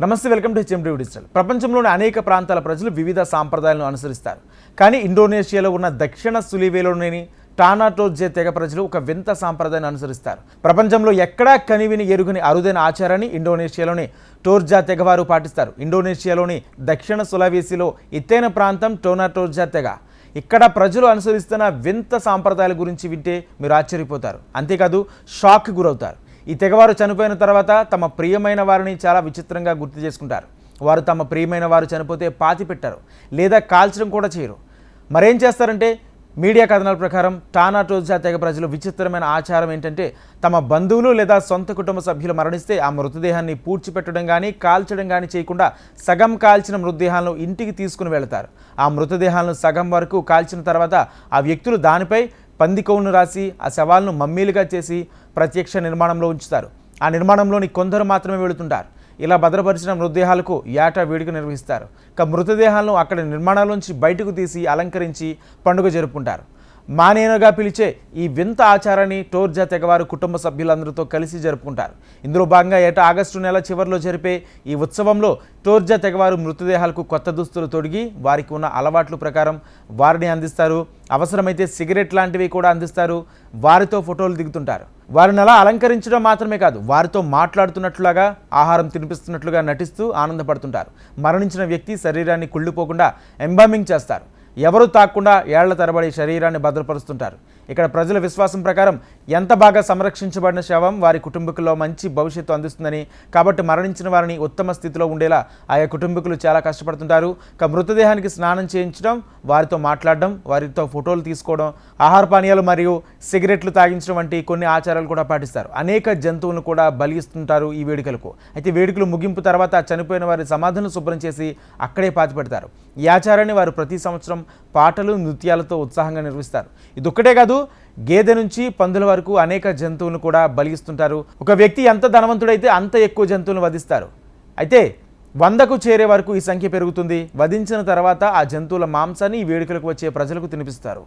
నమస్తే welcome to HMD digital. ప్రపంచంలోని అనేక ప్రాంతాల ప్రజలు వివిధ సాంప్రదాయాలను అనుసరిస్తారు. కానీ ఇండోనేషియాలో ఉన్న దక్షిణ సులివేలోని టానాటోజే తెగ ప్రజలు ఒక వింత సాంప్రదాయాన్ని అనుసరిస్తారు. ప్రపంచంలో ఎక్కడా కనివిని ఎరుగని అరుదైన ఆచారాన్ని ఇండోనేషియాలోని టోర్జా తెగవారు పాటిస్తారు. ఇండోనేషియాలోని దక్షిణ సులవేసిలో ఎత్తైన ప్రాంతం టోనాటోర్జా తెగ. ఇక్కడ ప్రజలు అనుసరిస్తున్న వింత సాంప్రదాయాల గురించి వింటే మీరు ఆశ్చర్యపోతారు. అంతేకాదు షాక్ గురవుతారు. ఈ తెగవారు చనిపోయిన తర్వాత తమ ప్రియమైన వారిని చాలా విచిత్రంగా గుర్తు చేసుకుంటారు. వారు తమ ప్రియమైన వారు చనిపోతే పాతి పెట్టారు లేదా కాల్చడం కూడా చేయరు. మరేం చేస్తారంటే మీడియా కథనాల ప్రకారం టానాటోజా తెగ ప్రజలు విచిత్రమైన ఆచారం ఏంటంటే తమ బంధువులు లేదా సొంత కుటుంబ సభ్యులు మరణిస్తే ఆ మృతదేహాన్ని పూడ్చిపెట్టడం కానీ కాల్చడం కానీ చేయకుండా సగం కాల్చిన మృతదేహాలను ఇంటికి తీసుకుని వెళతారు. ఆ మృతదేహాలను సగం వరకు కాల్చిన తర్వాత ఆ వ్యక్తులు దానిపై పందికొవ్వును రాసి ఆ శవాలను మమ్మీలుగా చేసి ప్రత్యక్ష నిర్మాణంలో ఉంచుతారు. ఆ నిర్మాణంలోని కొందరు మాత్రమే వెళుతుంటారు. ఇలా భద్రపరిచిన మృతదేహాలకు ఏటా వేడుక నిర్వహిస్తారు. ఇక మృతదేహాలను అక్కడ నిర్మాణాల బయటకు తీసి అలంకరించి పండుగ జరుపుకుంటారు. మానేనగా పిలిచే ఈ వింత ఆచారాన్ని టోర్జా తెగవారు కుటుంబ సభ్యులందరితో కలిసి జరుపుకుంటారు. ఇందులో భాగంగా ఏటా ఆగస్టు నెల చివరిలో జరిపే ఈ ఉత్సవంలో టోర్జా తెగవారు మృతదేహాలకు కొత్త దుస్తులు తొడిగి వారికి ఉన్న అలవాట్ల ప్రకారం వారిని అందిస్తారు. అవసరమైతే సిగరెట్ లాంటివి కూడా అందిస్తారు. వారితో ఫోటోలు దిగుతుంటారు. వారిని అలా అలంకరించడం మాత్రమే కాదు వారితో మాట్లాడుతున్నట్లుగా ఆహారం తినిపిస్తున్నట్లుగా నటిస్తూ ఆనందపడుతుంటారు. మరణించిన వ్యక్తి శరీరాన్ని కుళ్ళిపోకుండా ఎంబామింగ్ చేస్తారు. ఎవరు తాకుండా ఏళ్ళ తరబడి శరీరాన్ని భద్రపరుస్తుంటారు. ఇక్కడ ప్రజల విశ్వాసం ప్రకారం ఎంత బాగా సంరక్షించబడిన శవం వారి కుటుంబీకుల్లో మంచి భవిష్యత్తు అందిస్తుందని కాబట్టి మరణించిన వారిని ఉత్తమ స్థితిలో ఉండేలా ఆయా కుటుంబీకులు చాలా కష్టపడుతుంటారు. ఇక మృతదేహానికి స్నానం చేయించడం వారితో మాట్లాడడం వారితో ఫోటోలు తీసుకోవడం ఆహార పానీయాలు మరియు సిగరెట్లు తాగించడం వంటి కొన్ని ఆచారాలు కూడా పాటిస్తారు. అనేక జంతువులను కూడా బలిస్తుంటారు ఈ వేడుకలకు. అయితే వేడుకలు ముగింపు తర్వాత చనిపోయిన వారి సమాధులను శుభ్రం చేసి అక్కడే పాతిపెడతారు. ఈ ఆచారాన్ని వారు ప్రతి సంవత్సరం పాటలు నృత్యాలతో ఉత్సాహంగా నిర్వహిస్తారు. ఇది ఒక్కటే గేదె నుంచి పందుల వరకు అనేక జంతువులను కూడా బలిగిస్తుంటారు. ఒక వ్యక్తి ఎంత ధనవంతుడైతే అంత ఎక్కువ జంతువులను వధిస్తారు. అయితే వందకు చేరే వరకు ఈ సంఖ్య పెరుగుతుంది. వధించిన తర్వాత ఆ జంతువుల మాంసాన్ని ఈ వేడుకలకు వచ్చే ప్రజలకు తినిపిస్తారు.